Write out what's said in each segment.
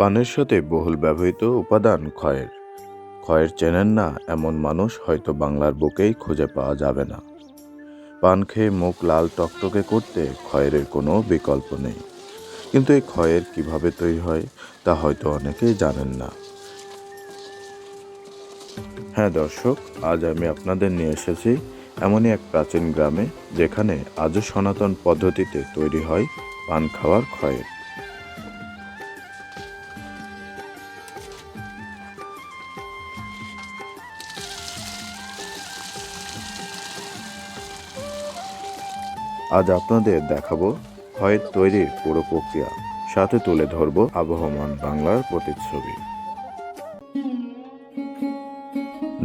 পানের সাথে বহুল ব্যবহৃত উপাদান ক্ষয়ের। ক্ষয়ের চেনেন না এমন মানুষ হয়তো বাংলার বুকেই খুঁজে পাওয়া যাবে না। পান খেয়ে মুখ লাল টকটকে করতে ক্ষয়ের কোনো বিকল্প নেই। কিন্তু এই ক্ষয়ের কীভাবে তৈরি হয়, তা হয়তো অনেকেই জানেন না। হ্যাঁ দর্শক, আজ আমি আপনাদের নিয়ে এসেছি এমনই এক প্রাচীন গ্রামে, যেখানে আজও সনাতন পদ্ধতিতে তৈরি হয় পান খাওয়ার ক্ষয়ের। আজ আপনাদের দেখাবো ক্ষয়ের তৈরির পুরো প্রক্রিয়া। সাথে তুলে ধরব আবহমান বাংলার প্রতিচ্ছবি।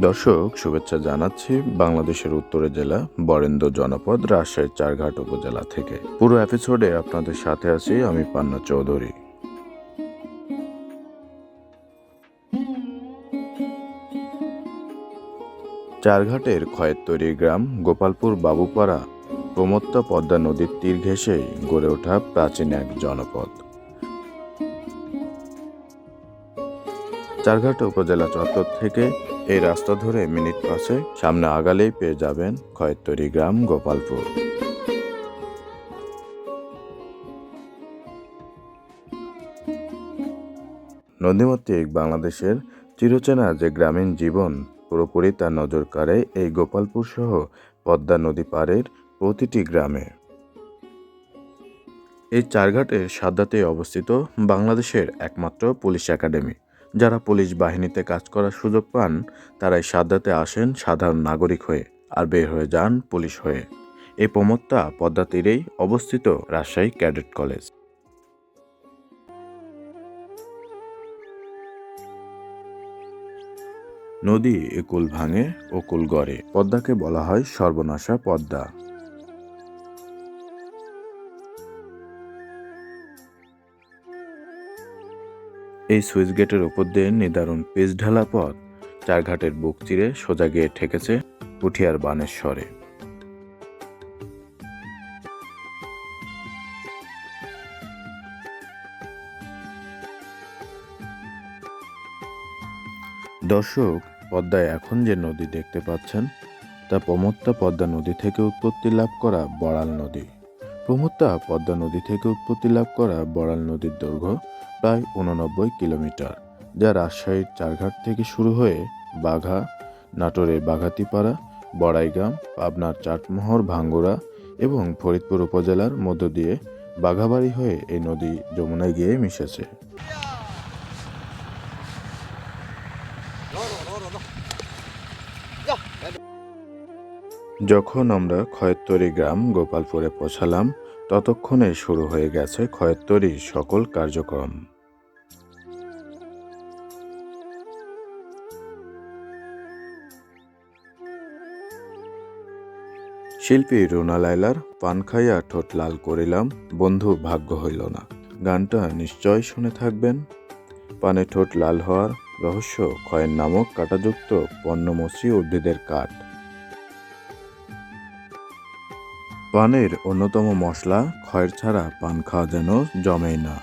দর্শক, শুভেচ্ছা জানাচ্ছি বাংলাদেশের উত্তরে জেলা বরেন্দ্র জনপদ, রাজশাহীর চারঘাট উপজেলা থেকে। পুরো এপিসোডে আপনাদের সাথে আছি আমি পান্না চৌধুরী। চারঘাটের ক্ষয়ের তৈরি গ্রাম গোপালপুর বাবুপাড়া প্রমত্তা পদ্মা নদীর তীর ঘেঁষেই গড়ে ওঠা প্রাচীন এক জনপদ। চারঘাট উপজেলা চত্বর থেকে এই রাস্তা ধরে মিনিট পাশে সামনে আগালেই পেয়ে যাবেন খয়েরতরি গ্রাম, গোপালপুর। নদীমাতৃক বাংলাদেশের চিরচেনা যে গ্রামীণ জীবন পুরোপুরি তার নজর কাড়ে এই গোপালপুর সহ পদ্মা নদী পাড়ের প্রতিটি গ্রামে। এই চারঘাটের সাদ্দাতে অবস্থিত বাংলাদেশের একমাত্র পুলিশ একাডেমি। যারা পুলিশ বাহিনীতে কাজ করার সুযোগ পান, তারাই সাদ্দাতে আসেন সাধারণ নাগরিক হয়ে আর বের হয়ে যান পুলিশ হয়ে। এই প্রমত্তা পদ্মা তীরেই অবস্থিত রাজশাহী ক্যাডেট কলেজ। নদী একুল ভাঙে ও কুল গড়ে। পদ্মাকে বলা হয় সর্বনাশা পদ্মা। এই সুইচ গেটের উপর দিয়ে নিদারুণ পিচ ঢালা পথ চারঘাটের বুক চিরে সোজা গিয়ে ঠেকেছে পুঠিয়ার বানেশ্বরে দর্শক, পদ্মায় এখন যে নদী দেখতে পাচ্ছেন, তা প্রমত্তা পদ্মা নদী থেকে উৎপত্তি লাভ করা বড়াল নদী। প্রমত্তা পদ্মা নদী থেকে উৎপত্তি লাভ করা বড়াল নদীর দৈর্ঘ্য প্রায় উননব্বই কিলোমিটার, যা রাজশাহীর চারঘাট থেকে শুরু হয়ে বাঘা, নাটোরের বাঘাতিপাড়া বড়াইগ্রাম পাবনার চাটমোহর, ভাঙ্গুরা এবং ফরিদপুর উপজেলার মধ্য দিয়ে বাঘাবাড়ি হয়ে এই নদী যমুনায় গিয়ে মিশেছে। যখন আমরা খয়েরতরি গ্রাম গোপালপুরে পৌঁছালাম, ততক্ষণে শুরু হয়ে গেছে খয়েরতরির সকল কার্যক্রম। শিল্পী রুনা লাইলার পান খাইয়া ঠোঁট লাল করিলাম, বন্ধু ভাগ্য হইল না। গানটা নিশ্চয় শুনে থাকবেন। পানে ঠোঁট লাল হওয়ার রহস্য ক্ষয়ের নামক কাঁটাযুক্ত পণ্যমসৃ উদ্ভিদের কাঠ। পানের অন্যতম মশলা ক্ষয়ের ছাড়া পান খাওয়া যেন জমেই না।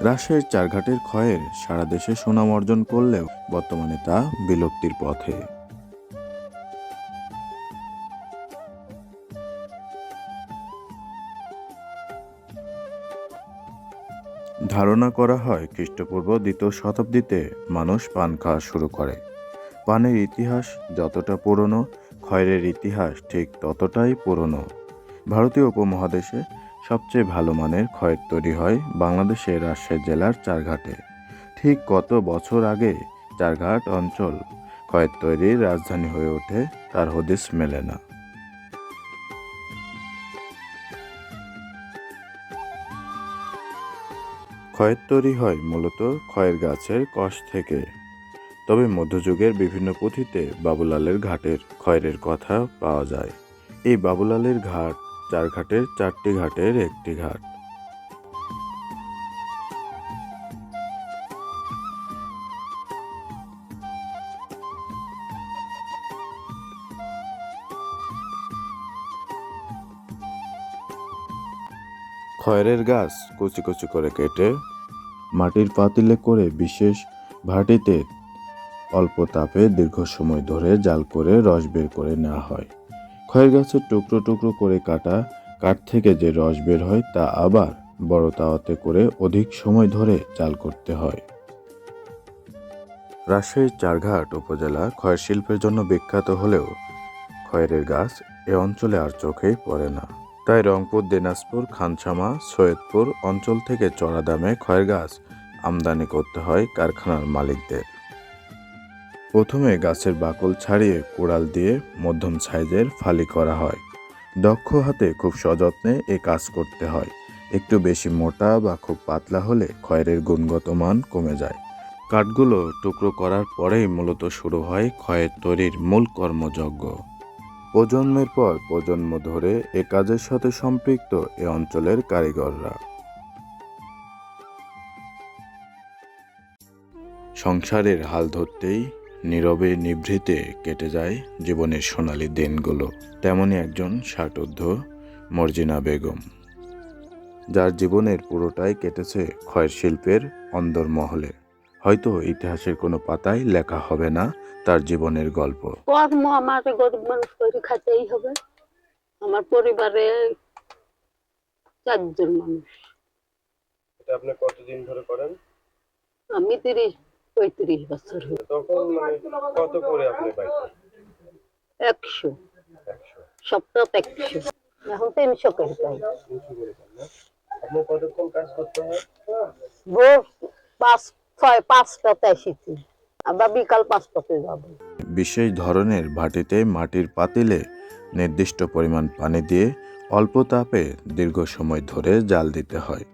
রাজশাহীর চারঘাটের ক্ষয়ের সারা দেশে সুনাম অর্জন করলেও বর্তমানে তা বিলুপ্তির পথে। ধারণা করা হয় খ্রিস্টপূর্ব দ্বিতীয় শতাব্দীতে মানুষ পান খাওয়া শুরু করে। পানের ইতিহাস যতটা পুরনো খয়ের ইতিহাস ঠিক ততটাই পুরনো। ভারতীয় উপমহাদেশে সবচেয়ে ভালো মানের খয়ের তৈরি হয় বাংলাদেশের রাজশাহী জেলার চারঘাটে। ঠিক কত বছর আগে চারঘাট অঞ্চল খয়ের তৈরির রাজধানী হয়ে ওঠে, তার হদিস মেলে না। খয়ের তৈরি হয় মূলত ক্ষয়ের গাছের কষ থেকে। তবে মধ্যযুগের বিভিন্ন পুঁথিতে বাবুলালের ঘাটের ক্ষয়ের কথা পাওয়া যায়। এই বাবুলালের ঘাট, চার ঘাটের চারটি ঘাটের একটি ঘাট। খয়েরের গাছ কুচি কুচি করে কেটে মাটির পাতিলে করে বিশেষ ভাটিতে অল্প তাপে দীর্ঘ সময় ধরে জাল করে রস বের করে নেওয়া হয়। খয়ের গাছের টুকরো টুকরো করে কাটা, কাঠ থেকে যে রস বের হয় তা আবার বড় তাওয়াতে করে অধিক সময় ধরে জাল করতে হয়। রাজশাহীর চারঘাট উপজেলা খয়ের শিল্পের জন্য বিখ্যাত হলেও খয়েরের গাছ এ অঞ্চলে আর চোখেই পড়ে না। তাই রংপুর, দিনাজপুর খানসামা সৈয়দপুর অঞ্চল থেকে চড়া দামে খয়ের গাছ আমদানি করতে হয় কারখানার মালিকদের। প্রথমে গাছের বাকল ছাড়িয়ে কোড়াল দিয়ে মধ্যম সাইজের ফালি করা হয়। দক্ষ হাতে খুব সযত্নে এ কাজ করতে হয়। একটু বেশি মোটা বা খুব পাতলা হলে খয়েরের গুণগত মান কমে যায়। কাঠগুলো টুকরো করার পরেই মূলত শুরু হয় খয়ের তৈরির মূল কর্মযজ্ঞ। প্রজন্মের পর প্রজন্ম ধরে এ কাজের সাথে সম্পৃক্ত এ অঞ্চলের কারিগররা। সংসারের হাল ধরতেই, নীরবে নিভৃতে কেটে যায় জীবনের সোনালী দিনগুলো। তেমনই একজন ষাটোর্ধ মর্জিনা বেগম, যার জীবনের পুরোটাই কেটেছে ক্ষয় শিল্পের অন্দরমহলে। হয়তো ইতিহাসের কোনো পাতায় লেখা হবে না তার জীবনের গল্প। কর্ম আমার গরিব মানুষ করে খাইতেই হবে। আমার পরিবারে চারজন মানুষ। এটা আপনি কতদিন ধরে করেন? আমি তিরিশ পঁয়ত্রিশ বছর হলো। তখন মানে কত করে আপনি পাইতেন? একশো। সপ্তাহ একশো। এখন তিনশো করে পাই। কতক্ষণ কাজ করতে হয়? ভোর পাঁচ ছয়, পাঁচটাতে এসেছি। বিকাল পাঁচটাতে যাব। বিশেষ ধরনের ভাটিতে মাটির পাতিলে নির্দিষ্ট পরিমাণ পানি দিয়ে অল্প তাপে দীর্ঘ সময় ধরে জাল দিতে হয়।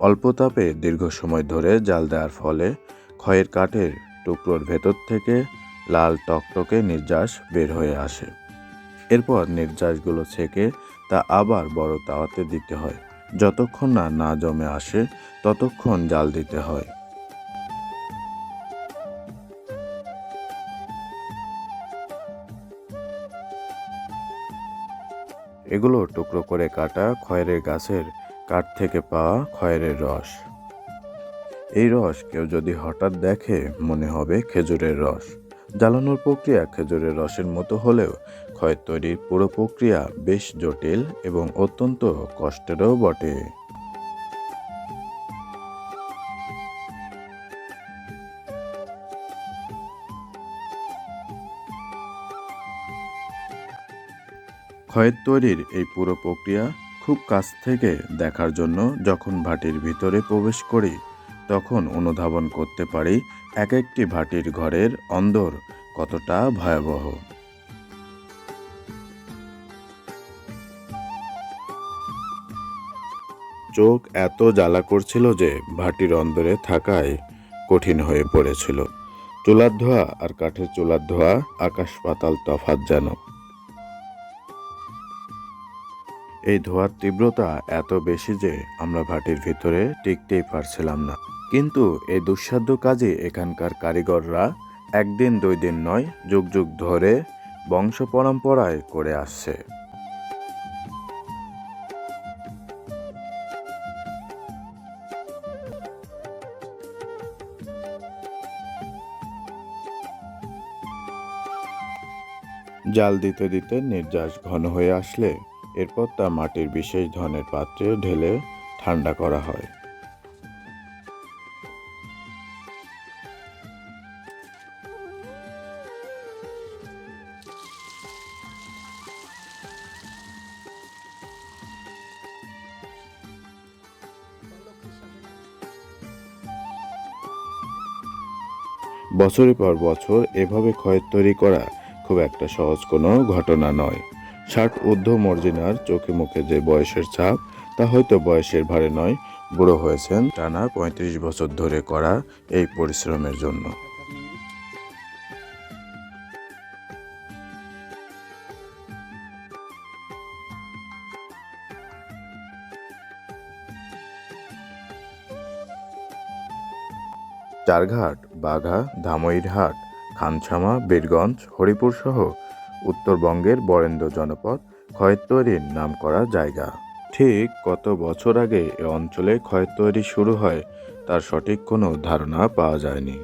অল্প তাপে দীর্ঘ সময় ধরে জাল দেওয়ার ফলে ক্ষয়ের কাঠের টুকরোর ভেতর থেকে লাল টকটকে নির্যাস বের হয়ে আসে। এরপর নির্যাসগুলো ছেঁকে তা আবার বড় তাওয়াতে দিতে হয়। যতক্ষণ না না জমে আসে, ততক্ষণ জাল দিতে হয়। এগুলো টুকরো করে কাটা খয়েরের গাছের কাঠ থেকে পাওয়া খয়েরের রস। এই রস কেউ যদি হঠাৎ দেখে, মনে হবে খেজুরের রস। জ্বালানোর প্রক্রিয়া খেজুরের রসের মতো হলেও ক্ষয় তৈরির পুরো প্রক্রিয়া বেশ জটিল এবং অত্যন্ত কষ্টেরও বটে। ক্ষয়ের তৈরির এই পুরো প্রক্রিয়া খুব কাছ থেকে দেখার জন্য যখন ভাটির ভিতরে প্রবেশ করি, তখন অনুধাবন করতে পারি এক একটি ভাটির ঘরের অন্দর কতটা ভয়াবহ। চোখ এত জ্বালা করছিল যে ভাটির অন্দরে থাকায় কঠিন হয়ে পড়েছিল। চুলার ধোয়া আর কাঠের চুলার ধোয়া আকাশ পাতাল তফাৎ যেন। এই ধোয়ার তীব্রতা এত বেশি যে আমরা ভাটির ভিতরে টিকতেই পারছিলাম না। কিন্তু এই দুঃসাধ্য কাজে এখানকার কারিগররা একদিন দুই দিন নয়, যুগ যুগ ধরে বংশ পরম্পরায় করে আসছে। জাল দিতে দিতে নির্যাস ঘন হয়ে আসলে এরপর তা মাটির বিশেষ ধরনের পাত্রে ঢেলে ঠান্ডা করা হয়। বছরের পর বছর এভাবে ক্ষয় তৈরি করা খুব একটা সহজ কোনো ঘটনা নয়। ষাট ঊর্ধ্ব মর্জিনার চোখে মুখে যে বয়সের ছাপ তা হয়তো বয়সের ভারে নয়, বুড়ো হয়েছেন। টানা পঁয়ত্রিশ বছর ধরে করা এই পরিশ্রমের জন্য। চারঘাট, বাঘা, ধামইরহাট, খানছামা, বীরগঞ্জ হরিপুর সহ উত্তরবঙ্গের বরেন্দ্র জনপদ ক্ষয়ের তৈরির নাম করা জায়গা। ঠিক কত বছর আগে এ অঞ্চলে ক্ষয় তৈরি শুরু হয়, তার সঠিক কোনো ধারণা পাওয়া যায়নি।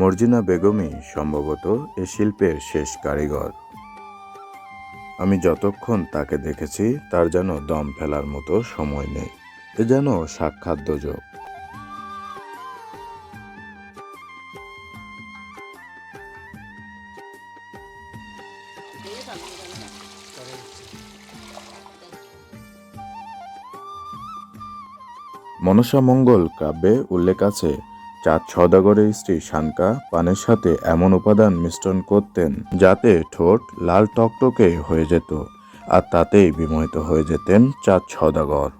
মর্জিনা বেগমই সম্ভবত এ শিল্পের শেষ কারিগর। আমি যতক্ষণ তাকে দেখেছি, তার যেন দম ফেলার মতো সময় নেই। এ যেন সাক্ষাৎ দোজক মনসা মঙ্গল কাব্যে উল্লেখ আছে চাঁদ সদাগরের স্ত্রী শানকা পানের সাথে এমন উপাদান মিশ্রণ করতেন যাতে ঠোঁট লাল টকটকে হয়ে যেত আর তাতেই বিমোহিত হয়ে যেতেন চাঁদ সদাগর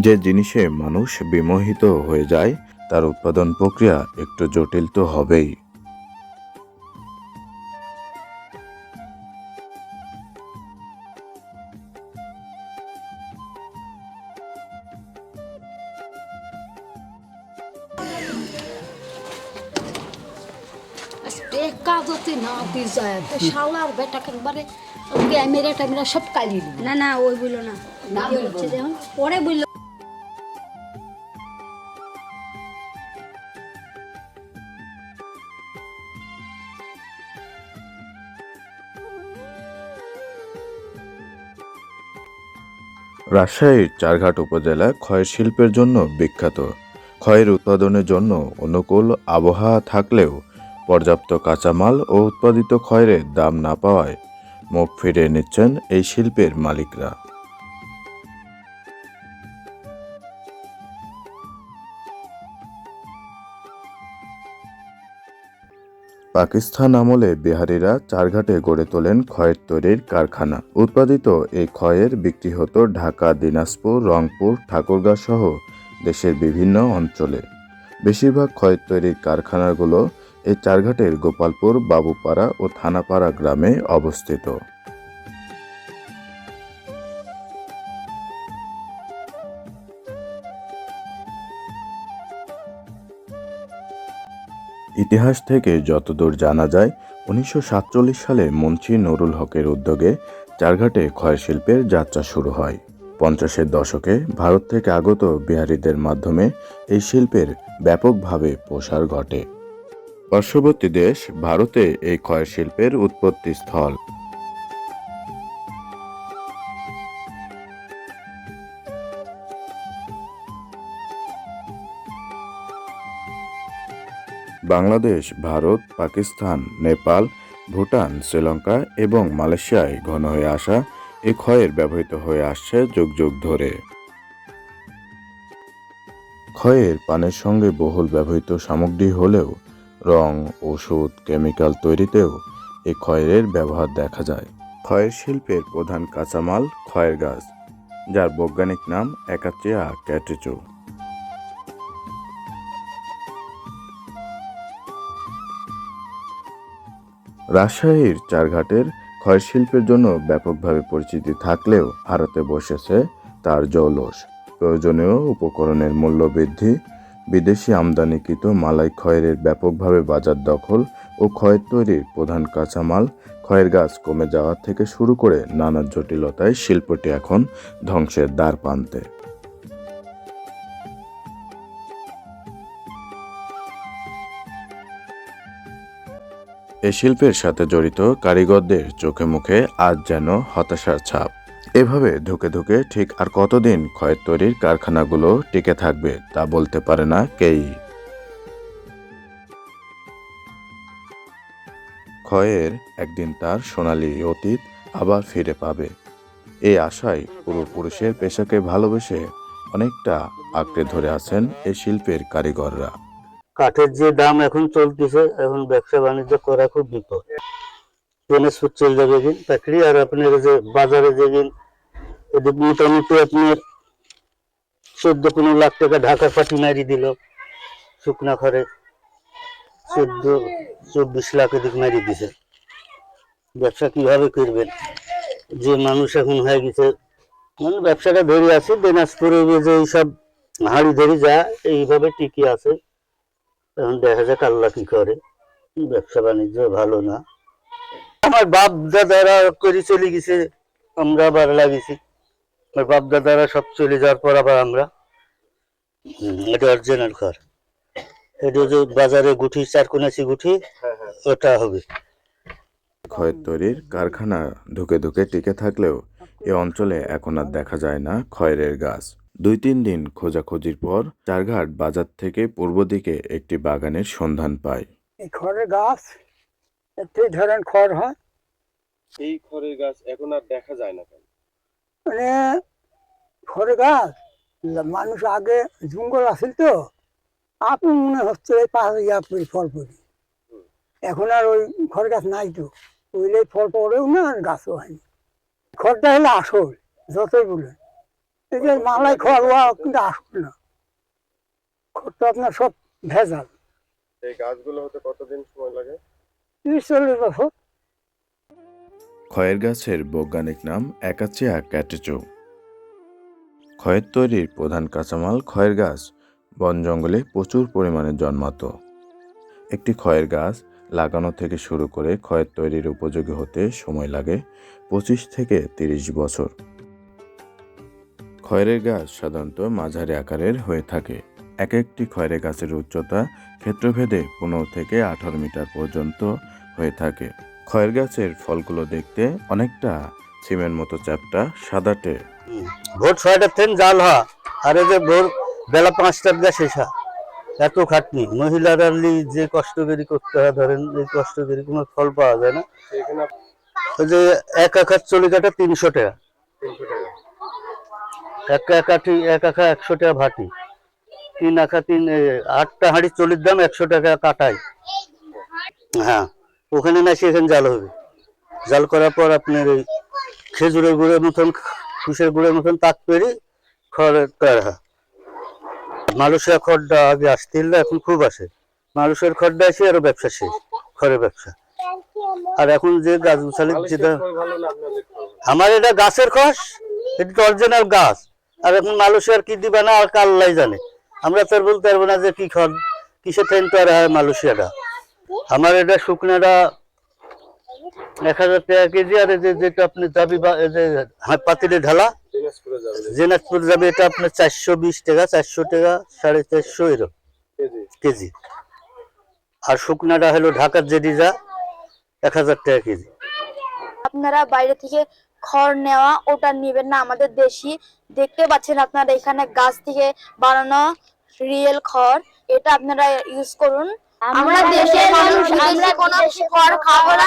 যে জিনিসে মানুষ বিমোহিত হয়ে যায়, তার উৎপাদন প্রক্রিয়া একটু জটিল তো হবেই। শালার বেটা একবারে ক্যামেরা ট্যামেরা সব কালি না না ওই বলল না। না ইয়ে পরে বলল রাজশাহীর চারঘাট উপজেলা ক্ষয় শিল্পের জন্য বিখ্যাত। ক্ষয়ের উৎপাদনের জন্য অনুকূল আবহাওয়া থাকলেও পর্যাপ্ত কাঁচামাল ও উৎপাদিত ক্ষয়ের দাম না পাওয়ায় মুখ ফিরিয়ে নিচ্ছেন এই শিল্পের মালিকরা। পাকিস্তান আমলে বিহারিরা চারঘাটে গড়ে তোলেন ক্ষয়ের তৈরির কারখানা। উৎপাদিত এই ক্ষয়ের বিক্রি হতো ঢাকা, দিনাজপুর, রংপুর ঠাকুরগাঁ সহ দেশের বিভিন্ন অঞ্চলে। বেশিরভাগ ক্ষয়ের তৈরির কারখানাগুলো এই চারঘাটের গোপালপুর, বাবুপাড়া ও থানাপাড়া গ্রামে অবস্থিত। ইতিহাস থেকে যতদূর জানা যায়, উনিশশো সাতচল্লিশ সালে মুন্সি নুরুল হকের উদ্যোগে চারঘাটে ক্ষয় শিল্পের যাত্রা শুরু হয়। পঞ্চাশের দশকে ভারত থেকে আগত বিহারীদের মাধ্যমে এই শিল্পের ব্যাপকভাবে প্রসার ঘটে। পার্শ্ববর্তী দেশ ভারতে এই ক্ষয় শিল্পের উৎপত্তি স্থল। বাংলাদেশ, ভারত, পাকিস্তান, নেপাল, ভুটান, শ্রীলঙ্কা এবং মালয়েশিয়ায় ঘন হয়ে আসা এ ক্ষয়ের ব্যবহৃত হয়ে আসছে যুগ যুগ ধরে। ক্ষয়ের পানের সঙ্গে বহুল ব্যবহৃত সামগ্রী হলেও রং, ওষুধ, কেমিক্যাল তৈরিতেও এই ক্ষয়ের ব্যবহার দেখা যায়। ক্ষয়ের শিল্পের প্রধান কাঁচামাল ক্ষয়ের গাছ, যার বৈজ্ঞানিক নাম একাচিয়া ক্যাটেচো। রাজশাহীর চারঘাটের ক্ষয় শিল্পের জন্য ব্যাপকভাবে পরিচিতি থাকলেও ভারতে বসেছে তার জৌলস। প্রয়োজনীয় উপকরণের মূল্য বৃদ্ধি বিদেশি আমদানিকৃত মালাই ক্ষয়ের ব্যাপকভাবে বাজার দখল ও ক্ষয়ের তৈরির প্রধান কাঁচামাল ক্ষয়ের গাছ কমে যাওয়া থেকে শুরু করে নানা জটিলতায় শিল্পটি এখন ধ্বংসের দ্বার প্রান্তে। এ শিল্পের সাথে জড়িত কারিগরদের চোখে মুখে আজ যেন হতাশার ছাপ। এভাবে ধুকে ধুকে ঠিক আর কতদিন ক্ষয়ের তৈরির কারখানাগুলো টিকে থাকবে তা বলতে পারে না কেই। ক্ষয়ের একদিন তার সোনালী অতীত আবার ফিরে পাবে। এই আশায় পূর্বপুরুষের পেশাকে ভালোবেসে অনেকটা আঁকড়ে ধরে আছেন এই শিল্পের কারিগররা। কাঠের যে দাম এখন চলতেছে, এখন ব্যবসা বাণিজ্য করা খুব বিপদ। ট্রেনে সুদ চলে যাবে চাকরি আর আপনার যে বাজারে যে এদিক মোটামুটি আপনার চোদ্দ, পনেরো লাখ টাকা ঢাকা পাটি মারি দিল, শুকনা ঘরে চোদ্দ, চব্বিশ লাখ এদিক মারি দিছে। ব্যবসা কীভাবে করবেন? যে মানুষ এখন হয়ে গেছে মানে ব্যবসাটা ধরে আছে, দিনাজপুরে যে এইসব হাড়ি ধরি যা, এইভাবে টিকে আছে। এখন দেখা যাক আল্লাহ কি করে। ব্যবসা বাণিজ্য ভালো না। আমার বাপ দাদারা করে চলে গেছে, আমরা আবার লাগিয়েছি। আমার বাপ দাদারা সব চলে যাওয়ার পর আবার আমরা। এটা অরিজিনাল ঘর। এটা যে বাজারে গুঠি চারকোনাচি গুঠি হ্যাঁ হ্যাঁ। ওটা হবে। খয়ের তৈরির কারখানা ধুকে ধুকে টিকে থাকলেও এ অঞ্চলে এখন আর দেখা যায় না খয়েরের গাছ। দুই তিন দিন খোঁজাখুঁজির পর চারঘাট বাজার থেকে পূর্ব দিকে একটি বাগানের সন্ধান পায়। এই খড়ের গাছ এতে ধরেন খড় হয়। এই খড়ের গাছ এখন আর দেখা যায় না কেন? মানে খড়ের গাছ মানুষ আগে জঙ্গল আছিল তো আপনি মনে হচ্ছে এই পাহাড়ে ইয়া পড়ি ফল পড়ি এখন আর ওই খড় গাছ নাই তো ওইলে ফল পড়েও না আর গাছও হয়নি। খড়টা হলো আসল যতই বলেন। এই যে মালাই খড় ওয়া কিন্তু আসল না। খড়টা আপনার সব ভেজাল। এই গাছগুলো হতে কতদিন সময় লাগে? তিরিশ চল্লিশ বছর। খয়ের গাছের বৈজ্ঞানিক নাম অ্যাকাচিয়া ক্যাটেচো। খয়ের তৈরির প্রধান কাঁচামাল খয়ের গাছ। বন জঙ্গলে প্রচুর পরিমাণে জন্মাতো। একটি খয়ের গাছ লাগানো থেকে শুরু করে খয়ের তৈরির উপযোগী হতে সময় লাগে পঁচিশ থেকে তিরিশ বছর। খয়েরের গাছ সাধারণত মাঝারি আকারের হয়ে থাকে। এক একটি খয়েরের গাছের উচ্চতা ক্ষেত্রভেদে পনেরো থেকে আঠারো মিটার পর্যন্ত হয়ে থাকে। খয়ের গাছের ফলগুলো দেখতে অনেকটা সিমের মতো চ্যাপটা সাদাটে। ভোর ছয়টার ট্রেন জাল হয় আর এই যে ভোর বেলা পাঁচটার গা শেষ হয়। এত খাটনি। মহিলারা যে কষ্ট করি করতে হয়, ধরেন এই কষ্ট করি কোনো ফল পাওয়া যায় না। ওই যে এক আকার চলে কাটা তিনশো টাকা। এক একাঠি এক আখা একশো টাকা ভাটি। তিন আখা তিন আটটা হাঁড়ি চলির দাম একশো টাকা কাটাই হ্যাঁ। ওখানে না সেখানে জাল হবে। জাল করার পর আপনার ওই খেজুরের গুড়ের মতন কুশের গুড়ের মতন তাক পেরি খড়ের তৈরি হয়। মালয়েশিয়া খড়টা আগে আসছিল এখন খুব আসে। মালয়েশিয়ার খড়টা আসে আরও ব্যবসা শেষ খড়ের ব্যবসা। আর এখন যে গাছ গুছালি যেটা? আমার এটা গাছের খস এটা অরিজিনাল গাছ। আর এখন মালয়েশিয়ার কি দিবে না আর কাল্লাই জানে? আমরা তো আর বলতে পারব না যে কি খড় কিসের ট্রেন তৈরি হয় মালয়েশিয়াটা। আমার এটা শুকনাটা এক হাজার টাকা কেজি আর এই যে যেটা আপনি যাবি বা এই যে পাতিলে ঢালা দিনাজপুরে যাবে জেনাজপুর যাবে এটা আপনার চারশো বিশ টাকা চারশো টাকা সাড়ে চারশো এরকম কেজি। কেজি। আর শুকনাটা হলো ঢাকার যা এক হাজার টাকা কেজি। আপনারা বাইরে থেকে খড় নেওয়া ওটা নেবেন না আমাদের দেশি। দেখতে পাচ্ছেন আপনারা এখানে গাছ থেকে বানানো রিয়েল খড়। এটা আপনারা ইউজ করুন। আমরা দেশের মানুষ, আমরা কোনো খড় খাব না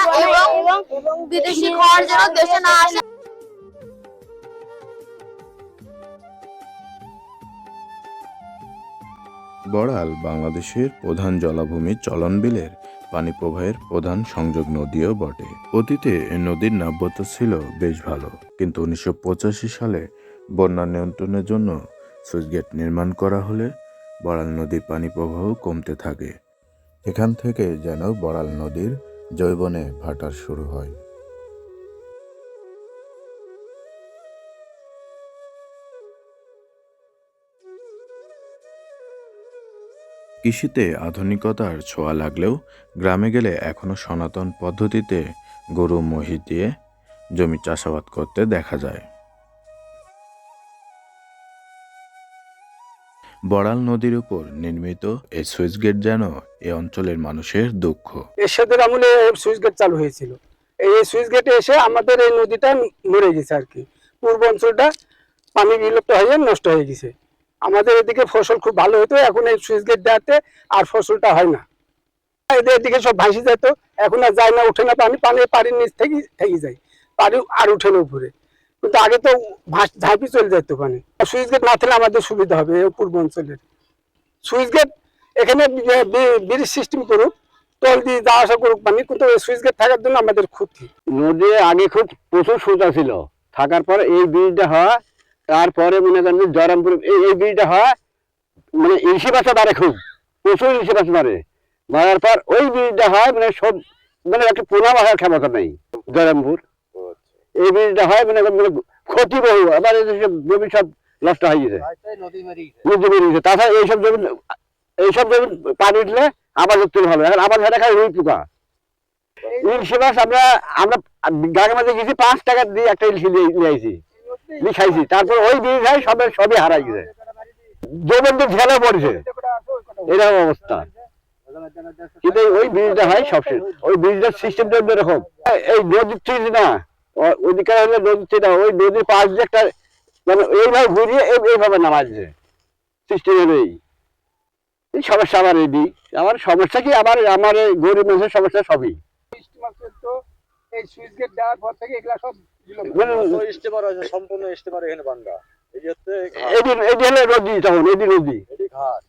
এবং বিদেশি খড় যেন দেশে না আসে। বড়াল বাংলাদেশের প্রধান জলাভূমি চলন বিলের পানি প্রবাহের প্রধান সংযোগ নদীও বটে। অতীতে নদীর নাব্যতা ছিল বেশ ভালো, কিন্তু উনিশশো পঁচাশি সালে বন্যা নিয়ন্ত্রণের জন্য সুইচগেট নির্মাণ করা হলে বড়াল নদীর পানি প্রবাহ কমতে থাকে। এখান থেকে যেন বড়াল নদীর জৈবনে ভাটার শুরু হয়। কৃষিতে আধুনিকতার ছোঁয়া লাগলেও গ্রামে গেলে এখনও সনাতন পদ্ধতিতে গরু, মহিষ দিয়ে জমি চাষাবাদ করতে দেখা যায়। বড়াল নদীর উপর নির্মিত এই সুইচ গেট যেন এ অঞ্চলের মানুষের দুঃখ। এরশাদের আমলে সুইচ গেট চালু হয়েছিল। এই সুইচ গেটে এসে আমাদের এই নদীটা মরে গেছে আর কি। পূর্ব অঞ্চলটা পানি বিলুপ্ত হয়ে নষ্ট হয়ে গেছে। আমাদের এদিকে ফসল খুব ভালো হতো, এখন এই সুইচ গেট দেওয়াতে আর ফসলটা হয় না। এদের এদিকে সব ভাসি যেত, এখন আর যায় না উঠে না পানি পানি পানির নিচ থেকে থেকে যায়। পানি আর উঠে না উপরে। কিন্তু আগে তো ভাস ঝাঁপি চলে যেত পানি। সুইচ গেট না থাকলে আমাদের সুবিধা হবে পূর্ব অঞ্চলের। সুইচ গেট এখানে ব্রিজ সিস্টেম করুক তল দিয়ে যাওয়া আসা করুক পানি কিন্তু সুইচ গেট থাকার জন্য আমাদের ক্ষতি। নদী আগে খুব প্রচুর সোজা ছিল। থাকার পর এই ব্রিজটা হয় তারপরে মনে করেন যে জয়রামপুর এই এই ব্রিজটা হয় মানে ইলিশে বাসা বাড়ে খুব প্রচুর ইলিশে বাসা বাড়ে। মারার পর ওই ব্রিজটা হয় মানে সব মানে একটা পোনা বাসার ক্ষমতা নেই জয়রামপুর। আচ্ছা। এই ব্রিজটা হয় মানে মানে ক্ষতি বহু আবার সব নষ্ট হয়ে গেছে। নদী বেরিয়ে গেছে। তাছাড়া এইসব জমি এইসব জমি পানি উঠলে আবার উঠতে ভালো এখন আবার সেটা খাই রুই পোকা। ইলশি মাছ আমরা আমরা গাঙের মাঝে গেছি পাঁচ টাকা দিয়ে একটা ইলশি নিয়ে আইছি। নিয়ে খাইছি। তারপর ওই বীজ খাই সবের সবই হারাই গেছে। জমিন তো ঝেলে পড়ছে। এরকম অবস্থা। কিন্তু ওই বীজটা হয় সবশেষ ওই বীজটার সিস্টেমটা অন্যরকম। এই নদীর ঠিক না ওইদিকে হলে নদীর ঠিক না ওই নদীর পাশ দিয়ে একটা মানে এইভাবে ঘুরিয়ে এই- এইভাবে নামাচ্ছে সিস্টেম এই এই সমস্যা আমার এই দিক। আমার সমস্যা কি? আমার আমার এই গরিব মানুষের সমস্যা সবই। বৃষ্টি তো এই সুইচ গেট দেওয়ার পর থেকে এগুলা সব মানে ইস্তেমার আছে সম্পূর্ণ ইস্তেমার এখানে বান্ধা এই হচ্ছে এটি এটি হলো নদী তখন এটি নদী। এটি ঘাট।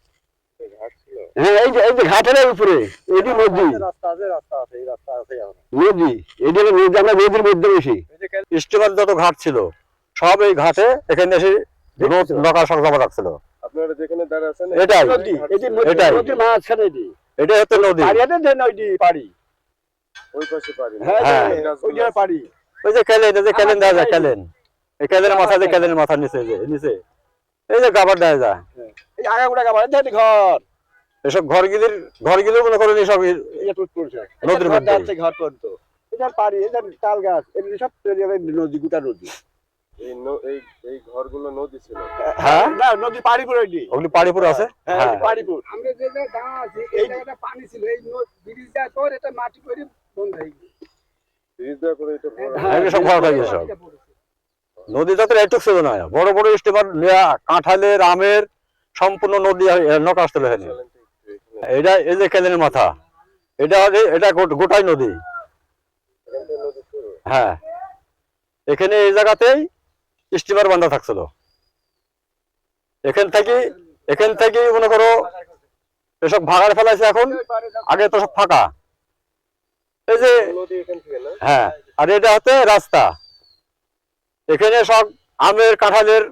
এই ঘাট ছিল। হ্যাঁ এই যে এই যে ঘাটের উপরে এটি নদী। রাস্তা আছে রাস্তা আছে এই রাস্তা আছে নদী। এটি হলো নদী আমরা নদীর মধ্যে বসি। ইস্তেমার যত ঘাট ছিল সব এই ঘাটে এখানে এসে নৌকা সংগ্রাম রাখছিল আপনারা যেখানে দাঁড়িয়ে আছেন এটাই। নদী। এটি এটাই। নদীর মাঝখানে এটি। এটা হচ্ছে নদী। পাড়িয়াতে যে নদী পাড়ি ওই পাশে পারি হ্যাঁ হ্যাঁ। ওই যে পাড়ি ওই যে ক্যালেন এই যে ক্যালেন দেওয়া যায় ক্যালেন। এই ক্যালেনের মাথা যে ক্যালেনের মাথা নিচে যে নিচে। এই যে গাবার দেওয়া যায়। এই আগাগুড়া গাবার দেখি ঘর। এসব ঘরগিলির ঘরগিলির মনে করেন এসব পড়ছে নদীর মধ্যে। ঘর পর্যন্ত। এটা পাড়ি এটা তাল গাছ সব নদী গোটা নদী। এই এই এই ঘরগুলো নদী ছিল। হ্যাঁ? না নদী ওগুলি পাড়িপুর আছে? হ্যাঁ হ্যাঁ। এটি পাড়িপুর আমরা যে দাঁড়া আছি এই জায়গাটা পানি ছিল। এই ব্রিজ দেওয়ার পর এটা মাটি করে বন্ধ হয়ে গেছে। ব্রিজ দেওয়া করে এটা হ্যাঁ, সব ভরাট হয়ে গেছে সব। নদী যাত্রা এটুক ছিল না। বড় বড় স্টিমার নেয়া কাঁঠালের আমের সম্পূর্ণ নদী নৌকা আসতে এখানে এটা এই যে ক্যালেনের মাথা। এটা হচ্ছে- এটা গোটাই নদী। হ্যাঁ। এখানে এই জায়গাতেই স্টিমার বান্ধা থাকছিল। এখান থেকে এখান থেকে মনে করো, এসব ভাগাড় ফেলাইছে এখন, আগে তো সব ফাঁকা। এই যে হ্যাঁ আর এটা হচ্ছে রাস্তা। এখানে সব আমের, কাঁঠালের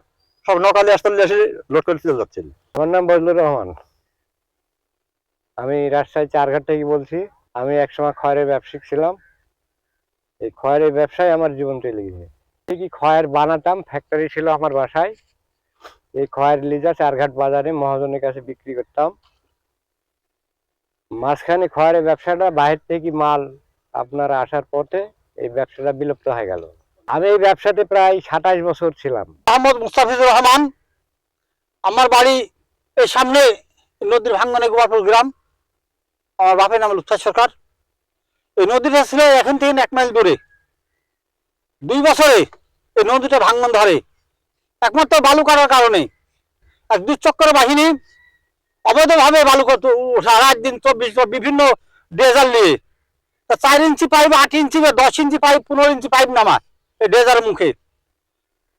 সব নকালে আসতে এসে লোড করে চলে যাচ্ছিল। আমার নাম বজলুর রহমান। আমি রাজশাহী চারঘাট থেকে বলছি। আমি একসময় খয়ের ব্যবসায়িক ছিলাম। এই খয়ের ব্যবসায় আমার জীবন চলে গেছে ঠিকই খয়ের বানাতাম ফ্যাক্টরি ছিল আমার বাসায়। এই খয়ের লিজা চারঘাট বাজারে মহাজনের কাছে বিক্রি করতাম। মাঝখানে খয়ের ব্যবসাটা, বাহির থেকে মাল আপনার আসার পথে এই ব্যবসাটা বিলুপ্ত হয়ে গেল। আমি এই ব্যবসাতে প্রায় সাতাশ বছর ছিলাম। মোহাম্মদ মুস্তাফিজুর রহমান, আমার বাড়ি এই সামনে নদীর ভাঙ্গনে গোপালপুর গ্রাম। আমার বাপের নাম লুচ্ছা সরকার। এই নদীটা ছিল এখান থেকে এক মাইল দূরে। দুই বছরে এই নদীটা ভাঙ্গন ধরে। একমাত্র বালু কাটার কারণে। এক দুচক্র বাহিনী অবৈধভাবে বালু রাত দিন চব্বিশ বিভিন্ন ড্রেজার নিয়ে। তা চার ইঞ্চি পাইপ, আট ইঞ্চি বা দশ ইঞ্চি পাইপ, পনেরো ইঞ্চি পাইপ নামা এই ড্রেজারের মুখে।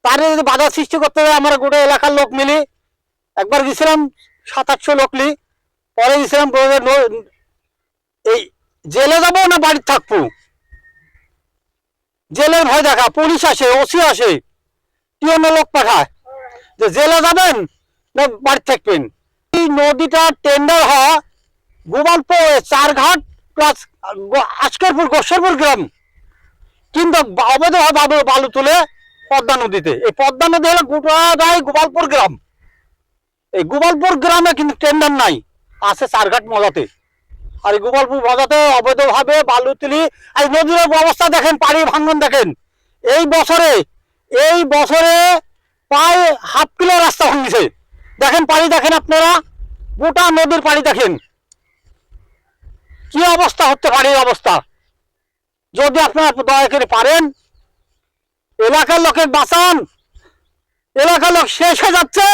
তারে যদি বাধা সৃষ্টি করতে হয় আমরা গোটা এলাকার লোক মিলে একবার গেছিলাম, সাত আটশো লোক লি পরে গেছিলাম এই জেলে যাব না বাড়িতে থাকব? জেলের ভয় দেখা, পুলিশ আসে, ওসি আসে অন্য লোক পাঠায়। যে জেলে যাবেন না বাড়িতে থাকবেন? এই নদীটা টেন্ডার হওয়া গোপালপুর চারঘাট প্লাস আজকেরপুর, গোসরপুর গ্রাম। কিন্তু অবৈধভাবে বালু তুলে পদ্মা নদীতে। এই পদ্মা নদী হলো গোটাটাই গোপালপুর গ্রাম। এই গোপালপুর গ্রামে কিন্তু টেন্ডার নাই, আছে চারঘাট মজাতে আর গোপালপুর মজাতে অবৈধভাবে বালু তুলি, আর নদীর অবস্থা দেখেন পানি ভাঙ্গন দেখেন। এই বছরে এই বছরে প্রায় হাফ কিলো রাস্তা ভাঙিছে। দেখেন পানি দেখেন আপনারা? গোটা নদীর পানি দেখেন। কি অবস্থা হচ্ছে পানির অবস্থা? যদি আপনারা দয়া করে পারেন, এলাকার লোকের বাঁচান। এলাকার লোক শেষ হয়ে যাচ্ছে।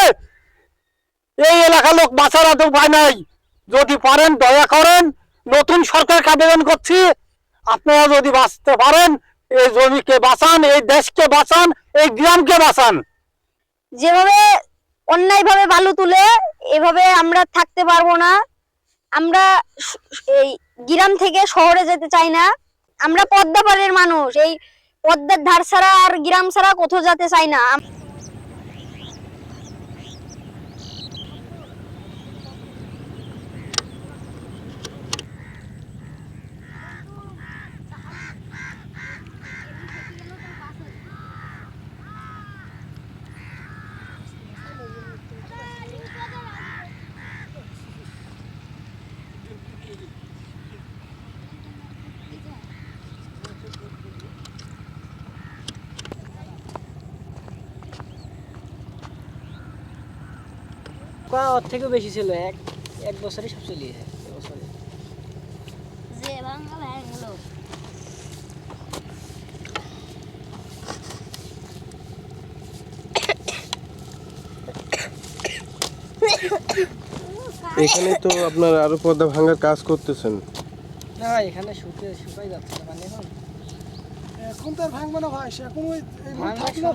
এই এলাকার লোক বাঁচার আর উপায় নাই। যদি পারেন, দয়া করেন, নতুন সরকারকে আবেদন করছি। আপনারা যদি বাঁচতে পারেন, এই জমিকে বাঁচান, এই দেশকে বাঁচান, এই গ্রামকে বাঁচান। যেভাবে অন্যায়ভাবে বালু তুলে, এভাবে আমরা থাকতে পারব না। আমরা এই গ্রাম থেকে শহরে যেতে চাই না। আমরা পদ্মা পাড়ের মানুষ, এই পদ্মার ধার ছাড়া আর গ্রাম ছাড়া কোথাও যেতে চাই না। পোকা ওর থেকেও বেশি ছিল এক এক বছরই সব চলিয়েছে এবছরে যে ভাঙা ভাঙলো এখানে তো আপনার আরও পর্দা ভাঙার কাজ করতেছেন। না এখানে শুকে শুকাই যাচ্ছে না পানি এখন এখন তো আর ভাঙবে না ভাই সে এখন ওই থাকলেও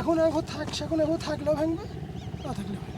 এখন এখন থাক সে এখন এখন থাকলেও ভাঙবে না থাকলেও